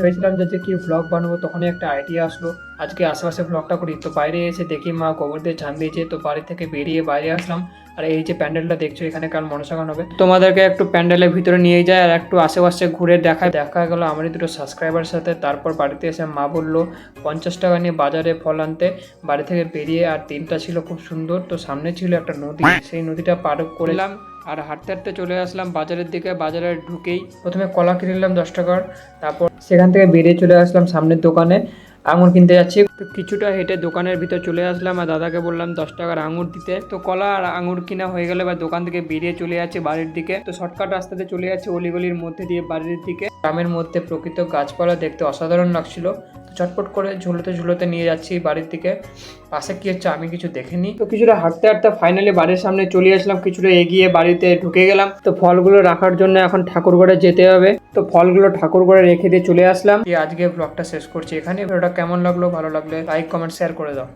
ভেবেছিলাম যে কি ব্লগ বানাবো, তখনই একটা আইডিয়া আসলো। আজকে আশেপাশে ব্লগটা করি। তো বাইরে এসে দেখি, মা গোবর দিয়ে ঝান দিয়েছে। তো বাড়ি থেকে বেরিয়ে বাইরে আসলাম। আর এই যে প্যান্ডেলটা দেখছ, এখানে কাল মনসাগান হবে। তোমাদেরকে একটু প্যান্ডেলের ভিতরে নিয়ে যায় আর একটু আশেপাশে ঘুরে দেখা। দেখা গেল আমারই দুটো সাবস্ক্রাইবার সাথে। তারপর বাড়িতে এসে মা বলল, পঞ্চাশ টাকা নিয়ে বাজারে ফল আনতে। বাড়ি থেকে বেরিয়ে আর দিনটা ছিল খুব সুন্দর। তো সামনে ছিল একটা নদী। সেই নদীটা পার করলাম। আর হাঁটতে হাঁটতে চলে আসলাম বাজারের দিকে। বাজারে ঢুকেই প্রথমে কলা কিনে নিলাম দশ টাকার। তারপর সেখান থেকে বেরিয়ে চলে আসলাম সামনের দোকানে। আঙুর কিনতে যাচ্ছি। তো কিছুটা হেঁটে দোকানের ভিতর চলে আসলাম আর দাদাকে বললাম দশ টাকার আঙুর দিতে। তো কলা আর আঙুর কিনা হয়ে গেলে বা দোকান থেকে বেরিয়ে চলে যাচ্ছে বাড়ির দিকে। তো শর্টকাট রাস্তাতে চলে যাচ্ছে অলিগলির মধ্যে দিয়ে বাড়ির দিকে। গ্রামের মধ্যে প্রকৃত গাছপালা দেখতে অসাধারণ লাগছিল। চটপট করে ঝুলোতে ঝুলোতে নিয়ে যাচ্ছি বাড়ির দিকে। পাশে কি হচ্ছে আমি কিছু দেখিনি। তো কিছুটা হাঁটতে হাঁটতে ফাইনালি বাড়ির সামনে চলে আসলাম কিছুটা এগিয়ে বাড়িতে ঢুকে গেলাম। তো ফলগুলো রাখার জন্য এখন ঠাকুর ঘরে যেতে হবে। তো ফলগুলো ঠাকুর ঘরে রেখে দিয়ে চলে আসলাম। আজকে ব্লগটা শেষ করছি এখানে। ভিডিওটা কেমন লাগল? ভালো লাগলে লাইক কমেন্ট শেয়ার করে দাও।